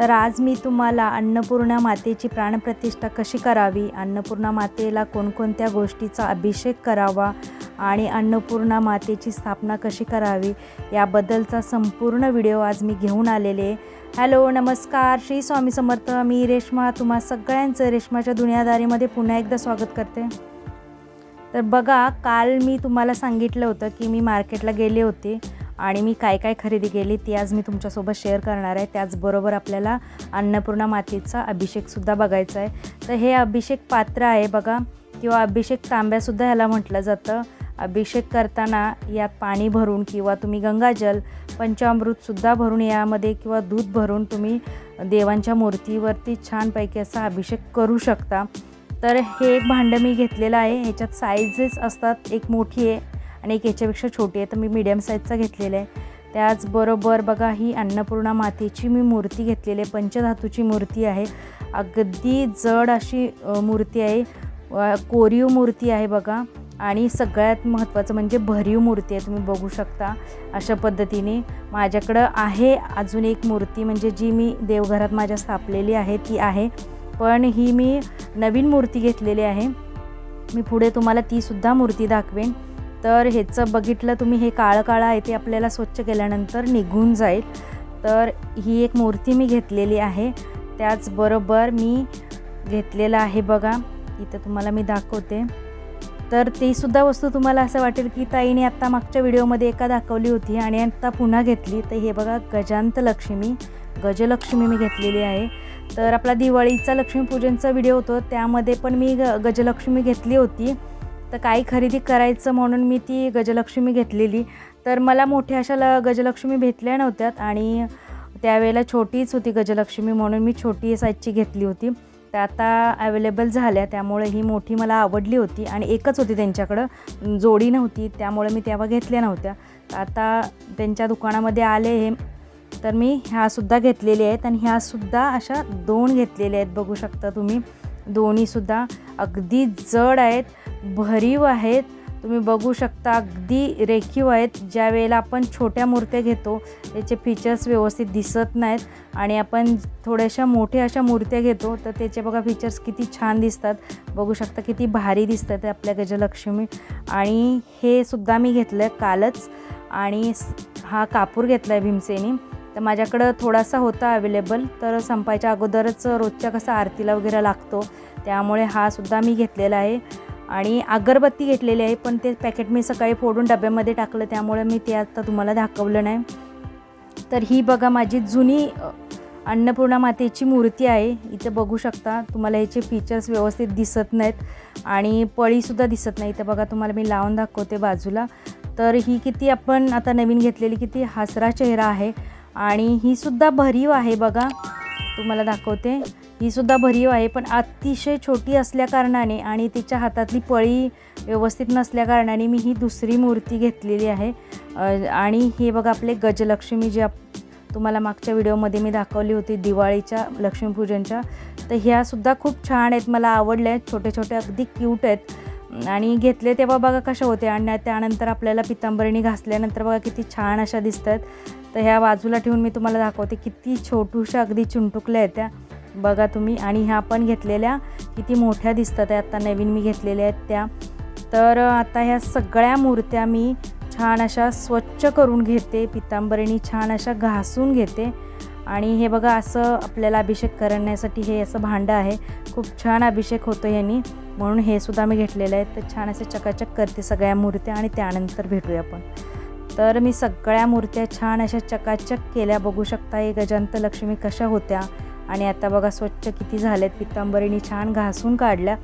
तर आज मी तुम्हाला अन्नपूर्णा मातेची प्राणप्रतिष्ठा कशी करावी अन्नपूर्णा मातेला कोणकोणत्या गोष्टीचा अभिषेक करावा आणि अन्नपूर्णा मातेची स्थापना कशी करावी याबद्दलचा संपूर्ण व्हिडिओ आज मी घेऊन आलेले हॅलो नमस्कार. श्री स्वामी समर्थ. मी रेश्मा. तुम्हा सगळ्यांचं रेश्माच्या दुनियादारीमध्ये पुन्हा एकदा स्वागत करते. तर बघा काल मी तुम्हाला सांगितलं होतं की मी मार्केटला गेले होते. आणि मी काय काय खरेदी केली ती आज मी तुमच्यासोबत शेअर करणार आहे. त्याचबरोबर आपल्याला अन्नपूर्णा मातीचा अभिषेकसुद्धा बघायचा आहे. तर हे अभिषेक पात्र आहे बघा. किंवा अभिषेक तांब्यासुद्धा ह्याला म्हटलं जातं. अभिषेक करताना यात पाणी भरून किंवा तुम्ही गंगाजल पंचामृतसुद्धा भरून यामध्ये किंवा दूध भरून तुम्ही देवांच्या मूर्तीवरती छानपैकी असा अभिषेक करू शकता. तर हे एक भांडं मी घेतलेलं आहे. ह्याच्यात साईजेस असतात. एक मोठी आहे. आणि एक याच्यापेक्षा छोटी आहे तर मी मीडियम साईजचा घेतलेला आहे. त्याचबरोबर बघा ही अन्नपूर्णा मातेची मी मूर्ती घेतलेली आहे पंचधातूची मूर्ती आहे. अगदी जड अशी मूर्ती आहे. कोरीव मूर्ती आहे बघा. आणि सगळ्यात महत्त्वाचं म्हणजे भरीव मूर्ती आहे तुम्ही बघू शकता अशा पद्धतीने. माझ्याकडं आहे अजून एक मूर्ती म्हणजे जी मी देवघरात माझ्या स्थापलेली आहे ती आहे. पण ही मी नवीन मूर्ती घेतलेली आहे. मी पुढे तुम्हाला तीसुद्धा मूर्ती दाखवेन. तर ह्याचं बघितलं तुम्ही हे काळं काळं आहे ते आपल्याला स्वच्छ केल्यानंतर निघून जाईल. तर ही एक मूर्ती मी घेतलेली आहे. त्याचबरोबर मी घेतलेलं आहे बघा इथं तुम्हाला मी दाखवते. तर तीसुद्धा वस्तू तुम्हाला असं वाटेल की ताईने आत्ता मागच्या व्हिडिओमध्ये एका दाखवली होती आणि आत्ता पुन्हा घेतली. तर हे बघा गजांत लक्ष्मी गजलक्ष्मी मी घेतलेली आहे. तर आपला दिवाळीचा लक्ष्मीपूजनचा व्हिडिओ होतो त्यामध्ये पण मी ग गजलक्ष्मी घेतली होती. तर काही खरेदी करायचं म्हणून मी ती गजलक्ष्मी घेतलेली. तर मला मोठ्या अशा ल गजलक्ष्मी भेटल्या नव्हत्यात आणि त्यावेळेला छोटीच होती गजलक्ष्मी म्हणून मी छोटी साईजची घेतली होती. तर आता अवेलेबल झाल्या त्यामुळे ही मोठी मला आवडली होती आणि एकच होती त्यांच्याकडं. जोडी नव्हती त्यामुळे मी तेव्हा घेतल्या नव्हत्या. आता त्यांच्या दुकानामध्ये आले हे. तर मी ह्यासुद्धा घेतलेल्या आहेत आणि ह्यासुद्धा अशा दोन घेतलेल्या आहेत बघू शकता तुम्ही. दोन्हीसुद्धा अगदी जड आहेत भरीव आहेत. तुम्ही बघू शकता अगदी रेखीव आहेत. ज्या वेळेला आपण छोट्या मूर्त्या घेतो त्याचे फीचर्स व्यवस्थित दिसत नाहीत. आणि आपण थोड्याशा मोठ्या अशा मूर्त्या घेतो तर त्याचे बघा फीचर्स किती छान दिसतात. बघू शकता किती भारी दिसतात आपल्या गजलक्ष्मी. आणि हे सुद्धा मी घेतलं आहे कालच. आणि हा कापूर घेतला आहे भीमसेनी. तर माझ्याकडं थोडासा होता अवेलेबल तर संपायच्या अगोदरच रोजच्या कसा आरतीला वगैरे लागतो त्यामुळे हा सुद्धा मी घेतलेला आहे. आणि अगरबत्ती घेतलेली आहे पण ते पॅकेट मी सकाळी फोडून डब्यामध्ये टाकलं त्यामुळे मी ते आता तुम्हाला दाखवलं नाही. तर ही बघा माझी जुनी अन्नपूर्णा मातेची मूर्ती आहे. इथे बघू शकता तुम्हाला याचे फीचर्स व्यवस्थित दिसत नाहीत आणि पळीसुद्धा दिसत नाही. इथं बघा तुम्हाला मी लावून दाखवते बाजूला. तर ही किती आपण आता नवीन घेतलेली किती? हसरा चेहरा आहे. आणि ही सुद्धा भरीव आहे बघा. तुम्हाला दाखवते. ही सुद्धा भरीव आहे पण अतिशय छोटी असल्याकारणाने आणि तिच्या हातातली पळी व्यवस्थित नसल्याकारणाने मी ही दुसरी मूर्ती घेतलेली आहे. आणि हे बघा आपले गजलक्ष्मी जे आप तुम्हाला मागच्या व्हिडिओमध्ये मी दाखवली होती दिवाळीच्या लक्ष्मीपूजनच्या. तर ह्यासुद्धा खूप छान आहेत मला आवडल्या आहेत. छोटे छोटे अगदी क्यूट आहेत. आणि घेतले तेव्हा बघा कशा होत्या आणि त्यानंतर आपल्याला पितांबरीने घासल्यानंतर बघा किती छान अशा दिसत आहेत तर ह्या बाजूला ठेवून मी तुम्हाला दाखवते किती छोटूशा अगदी चुंटुकल्या आहेत त्या. बघा तुम्ही. आणि ह्या पण घेतलेल्या किती मोठ्या दिसतात आहेत. आत्ता नवीन मी घेतलेल्या आहेत त्या. तर आता ह्या सगळ्या मूर्त्या मी छान अशा स्वच्छ करून घेते. पितांबरीने छान अशा घासून घेते. आणि हे बघा असं आपल्याला अभिषेक करण्यासाठी हे असं भांडं आहे. खूप छान अभिषेक होतो ह्यानी. म्हणून हे सुद्धा मी घेतलेलं आहे. तर छान असे चकाचक करते सगळ्या मूर्त्या आणि त्यानंतर भेटूया आपण. तर मी सगळ्या मूर्त्या छान अशा चकाचक केल्या. बघू शकता हे गजंत लक्ष्मी कशा होत्या. आणि आता बघा स्वच्छ किती झाल्यात पितांबरीने छान घासून काढल्या.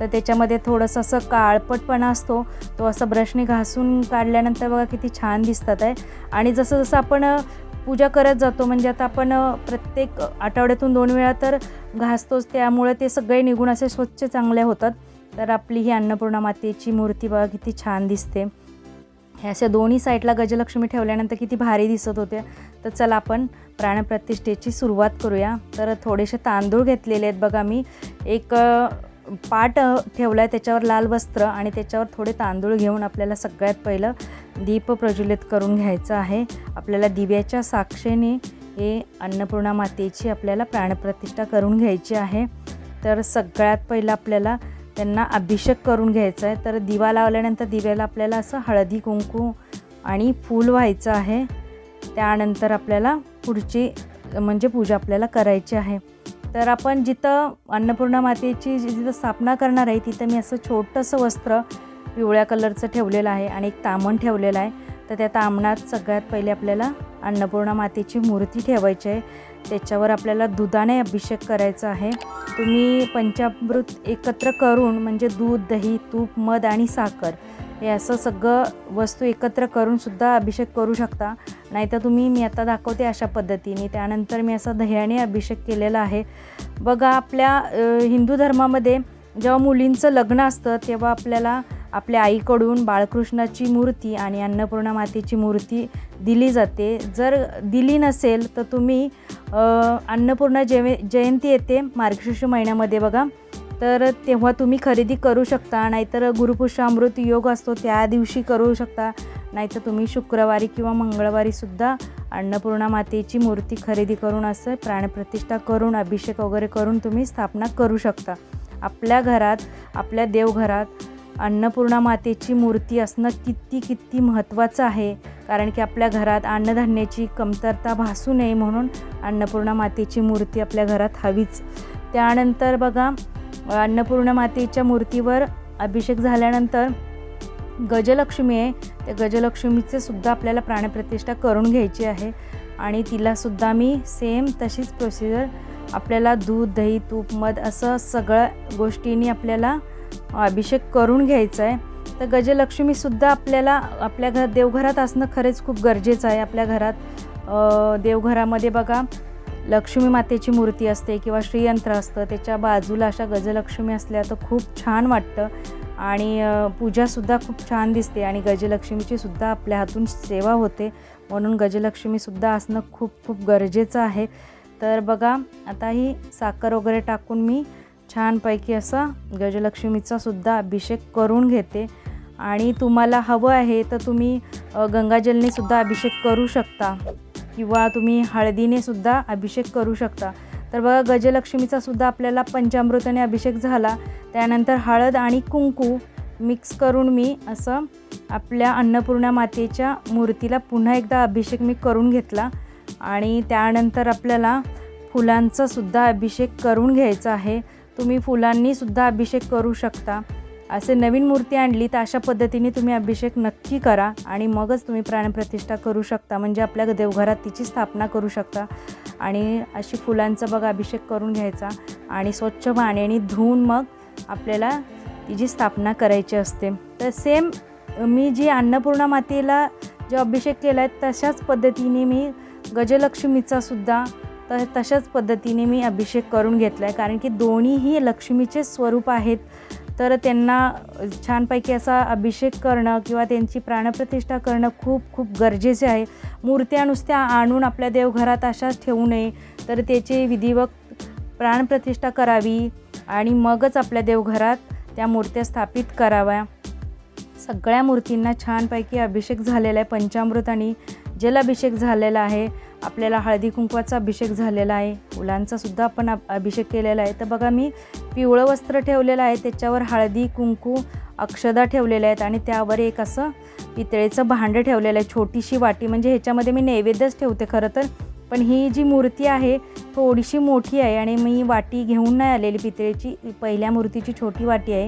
तर त्याच्यामध्ये थोडंसं असं काळपटपणा असतो. तो असं ब्रशने घासून काढल्यानंतर बघा किती छान दिसतात आहे. आणि जसं जसं आपण पूजा करत जातो. म्हणजे आता आपण प्रत्येक आठवड्यातून दोन वेळा तर घासतोच. त्यामुळे ते सगळे निघून असे स्वच्छ चांगले होतात. तर आपली ही अन्नपूर्णा मातेची मूर्ती बघा किती छान दिसते. ह्या अशा दोन्ही साईडला गजलक्ष्मी ठेवल्यानंतर किती भारी दिसत होत्या तर चला आपण प्राणप्रतिष्ठेची सुरुवात करूया. तर थोडेसे तांदूळ घेतलेले आहेत बघा मी. एक पाट ठेवला आहे त्याच्यावर लाल वस्त्र आणि त्याच्यावर थोडे तांदूळ घेऊन आपल्याला सगळ्यात पहिलं दीप प्रज्वलित करून घ्यायचं आहे. आपल्याला दिव्याच्या साक्षेने हे अन्नपूर्णा मातेची आपल्याला प्राणप्रतिष्ठा करून घ्यायची आहे. तर सगळ्यात पहिलं आपल्याला त्यांना अभिषेक करून घ्यायचा आहे. तर दिवा लावल्यानंतर दिव्याला आपल्याला असं हळदी कुंकू आणि फूल व्हायचं आहे. त्यानंतर आपल्याला पुढची म्हणजे पूजा आपल्याला करायची आहे. तर आपण जिथं अन्नपूर्णा मातेची जिथं स्थापना करणार आहे तिथं मी असं छोटंसं वस्त्र पिवळ्या कलरचं ठेवलेलं आहे आणि एक तामण ठेवलेलं आहे. तर त्या तामणात सगळ्यात पहिले आपल्याला अन्नपूर्णा मातेची मूर्ती ठेवायची आहे. त्याच्यावर आपल्याला दुधाने अभिषेक करायचा आहे. तुम्ही पंचामृत एकत्र करून म्हणजे दूध दही तूप मध आणि साखर हे असं सगळं वस्तू एकत्र करून सुद्धा अभिषेक करू शकता. नाहीतर तुम्ही मी आता दाखवते अशा पद्धतीने. त्यानंतर मी असा दह्याने अभिषेक केलेला आहे. बघा आपल्या हिंदू धर्मामध्ये जेव्हा मुलींचं लग्न असतं तेव्हा आपल्याला आपल्या आईकडून बाळकृष्णाची मूर्ती आणि अन्नपूर्णा मातेची मूर्ती दिली जाते. जर दिली नसेल तर तुम्ही अन्नपूर्णा जय जयंती येते मार्गशीर्ष महिन्यामध्ये बघा. तर तेव्हा तुम्ही खरेदी करू शकता नाहीतर गुरुपुष्यामृत योग असतो त्या दिवशी करू शकता. नाहीतर तुम्ही शुक्रवारी किंवा मंगळवारीसुद्धा अन्नपूर्णा मातेची मूर्ती खरेदी करून असं प्राणप्रतिष्ठा करून अभिषेक वगैरे करून तुम्ही स्थापना करू शकता. आपल्या घरात आपल्या देवघरात अन्नपूर्णा मातेची मूर्ती असणं किती किती महत्त्वाचं आहे. कारण की आपल्या घरात अन्नधान्याची कमतरता भासू नये म्हणून अन्नपूर्णा मातेची मूर्ती आपल्या घरात हवीच. त्यानंतर बघा अन्नपूर्णा मातेच्या मूर्तीवर अभिषेक झाल्यानंतर गजलक्ष्मी आहे. त्या गजलक्ष्मीचे सुद्धा आपल्याला प्राणप्रतिष्ठा करून घ्यायची आहे. आणि तिलासुद्धा मी सेम तशीच प्रोसिजर आपल्याला दूध दही तूप मध असं सगळ्या गोष्टींनी आपल्याला अभिषेक करून घ्यायचा आहे. तर गजलक्ष्मीसुद्धा आपल्याला आपल्या घर देवघरात असणं खरेच खूप गरजेचं आहे आपल्या घरात. देवघरामध्ये बघा लक्ष्मी मातेची मूर्ती असते किंवा श्रीयंत्र असतं त्याच्या बाजूला अशा गजलक्ष्मी असल्या तर खूप छान वाटतं. आणि पूजासुद्धा खूप छान दिसते आणि गजलक्ष्मीची सुद्धा आपल्या हातून सेवा होते. म्हणून गजलक्ष्मीसुद्धा असणं खूप खूप गरजेचं आहे. तर बघा आता ही साखर वगैरे टाकून मी छानपैकी असा गजलक्ष्मीचा सुद्धा अभिषेक करून घेते. आणि तुम्हाला हवं आहे तर तुम्ही गंगाजलनीसुद्धा गंगाजलने सुद्धा अभिषेक करू शकता. किंवा तुम्ही हळदीने सुद्धा अभिषेक करू शकता. तर बघा गजलक्ष्मीचा सुद्धा आपल्याला पंचामृताने अभिषेक झाला. त्यानंतर हळद आणि कुंकू मिक्स करून मी असं आपल्या अन्नपूर्णा मातेच्या मूर्तीला पुन्हा एकदा अभिषेक मी करून घेतला. आणि त्यानंतर आपल्याला फुलांचा सुद्धा अभिषेक करून घ्यायचा आहे. तुम्ही फुलांनी सुद्धा अभिषेक करू शकता. असे नवीन मूर्ती आणली तर अशा पद्धतीने तुम्ही अभिषेक नक्की करा आणि मगच तुम्ही प्राणप्रतिष्ठा करू शकता. म्हणजे आपल्या देवघरात तिची स्थापना करू शकता. आणि अशी फुलांचा बघा अभिषेक करून घ्यायचा. आणि स्वच्छ पाण्याने धुवून मग आपल्याला तिची स्थापना करायची असते. तर सेम मी जी अन्नपूर्णा मातेला जो अभिषेक केला आहे तशाच पद्धतीने मी गजलक्ष्मीचा सुद्धा तर तशाच पद्धतीने मी अभिषेक करून घेतला आहे कारण की दोन्हीही लक्ष्मीचे स्वरूप आहेत. तर त्यांना छानपैकी असा अभिषेक करणं किंवा त्यांची प्राणप्रतिष्ठा करणं खूप खूप गरजेचे आहे. मूर्त्या नुसत्या आणून आपल्या देवघरात अशाच ठेवू नये तर त्याची विधिवत प्राणप्रतिष्ठा करावी आणि मगच आपल्या देवघरात त्या मूर्त्या स्थापित कराव्या. सगळ्या मूर्तींना छानपैकी अभिषेक झालेला आहे. पंचामृताने जलाभिषेक झालेला आहे. आपल्याला हळदी कुंकवाचा अभिषेक झालेला आहे. फुलांचा सुद्धा आपण अभिषेक केलेला आहे. तर बघा मी पिवळं वस्त्र ठेवलेलं आहे. त्याच्यावर हळदी कुंकू अक्षदा ठेवलेल्या आहेत. आणि त्यावर एक असं पितळेचं भांडं ठेवलेलं आहे. छोटीशी वाटी. म्हणजे ह्याच्यामध्ये मी नैवेद्यच ठेवते खरं तर. पण ही जी मूर्ती आहे थोडीशी मोठी आहे आणि मी वाटी घेऊन नाही आलेली पितळेची. पहिल्या मूर्तीची छोटी वाटी आहे.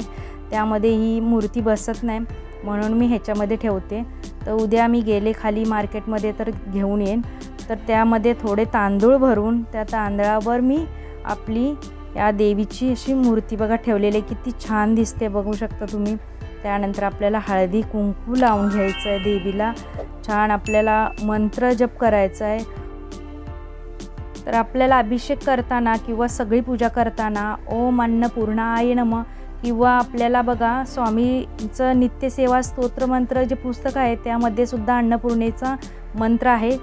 त्यामध्ये ही मूर्ती बसत नाही. म्हणून मी ह्याच्यामध्ये ठेवते. तर उद्या मी गेले खाली मार्केटमध्ये तर घेऊन येईन. तर त्यामध्ये थोडे तांदूळ भरून त्या तांदळावर मी आपली या देवीची अशी मूर्ती बघा ठेवलेली आहे. किती छान दिसते बघू शकता तुम्ही. त्यानंतर आपल्याला हळदी कुंकू लावून घ्यायचं आहे देवीला. छान आपल्याला मंत्र जप करायचा आहे तर आपल्याला अभिषेक करताना किंवा सगळी पूजा करताना ओम अन्नपूर्णाय नम किंवा आपल्याला बघा स्वामीचं नित्यसेवा स्तोत्रमंत्र जे पुस्तक आहे त्यामध्ये सुद्धा अन्नपूर्णेचा मंत्र आहे.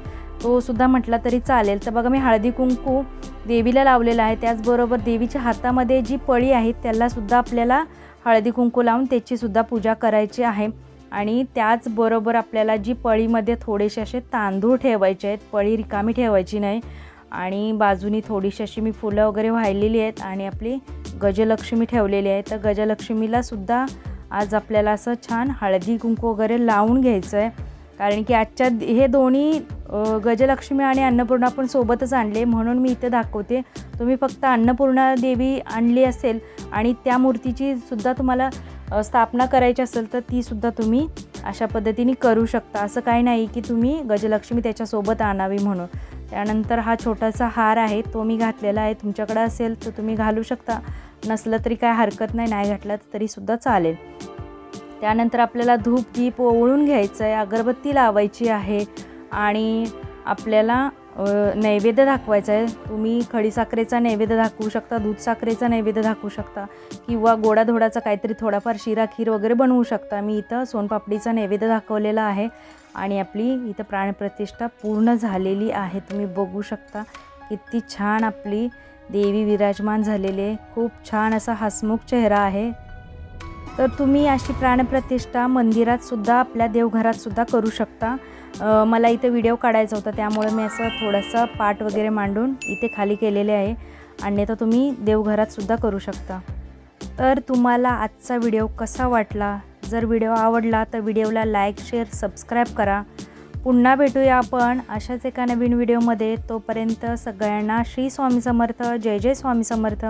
तो सुद्धा म्हटला तरी चालेल. तर बघा मी हळदी कुंकू देवीला लावलेला आहे. त्याचबरोबर देवीच्या हातामध्ये जी पळी आहे त्यालासुद्धा आपल्याला हळदी कुंकू लावून त्याचीसुद्धा पूजा करायची आहे. आणि त्याचबरोबर आपल्याला जी पळीमध्ये थोडेसे असे तांदूळ ठेवायचे आहेत पळी रिकामी ठेवायची नाही. आणि बाजूनी थोडीशी अशी मी फुलं वगैरे वाहिलेली आहेत आणि आपली गजलक्ष्मी ठेवलेली आहे. तर गजलक्ष्मीला सुद्धा आज आपल्याला असं छान हळदी कुंकू वगैरे लावून घ्यायचं आहे. कारण की आजच्या हे दोन्ही गजलक्ष्मी आणि अन्नपूर्णा पण सोबतच आणले म्हणून मी इथे दाखवते. तुम्ही फक्त अन्नपूर्णा देवी आणली असेल आणि त्या मूर्तीची सुद्धा तुम्हाला स्थापना करायची असेल तर ती सुद्धा तुम्ही अशा पद्धतीने करू शकता. असं काही नाही की तुम्ही गजलक्ष्मी त्याच्यासोबत आणावी म्हणून. त्यानंतर हा छोटासा हार आहे तो मी घातलेला आहे. तुमच्याकडे असेल तर तुम्ही घालू शकता. नसलं तरी काय हरकत नाही नाही घातलं तरीसुद्धा चालेल. त्यानंतर आपल्याला धूप दीप ओवळून घ्यायचं आहे अगरबत्ती लावायची आहे. आणि आपल्याला नैवेद्य दाखवायचा आहे तुम्ही खडीसाखरेचा नैवेद्य दाखवू शकता दूध साखरेचा नैवेद्य दाखवू शकता किंवा गोडाधोडाचा काहीतरी थोडाफार शिरा खीर वगैरे बनवू शकता. मी इथं सोनपापडीचा नैवेद्य दाखवलेला आहे आणि आपली इथं प्राणप्रतिष्ठा पूर्ण झालेली आहे. तुम्ही बघू शकता किती छान आपली देवी विराजमान झालेली आहे. खूप छान असा हसमुख चेहरा आहे. तर तुम्ही अशी प्राणप्रतिष्ठा मंदिरातसुद्धा आपल्या देवघरातसुद्धा करू शकता. मला इथे व्हिडिओ काढायचा होता त्यामुळे मी असं थोडंसं पाट वगैरे मांडून इथे खाली केलेले आहे. अन्यथा तुम्ही देवघरातसुद्धा करू शकता. तर तुम्हाला आजचा व्हिडिओ कसा वाटला? जर व्हिडिओ आवडला तर व्हिडिओला लाईक शेअर सबस्क्राईब करा. पुन्हा भेटूया आपण अशाच एका नवीन व्हिडिओमध्ये तोपर्यंत सगळ्यांना श्री स्वामी समर्थ. जय जय स्वामी समर्थ.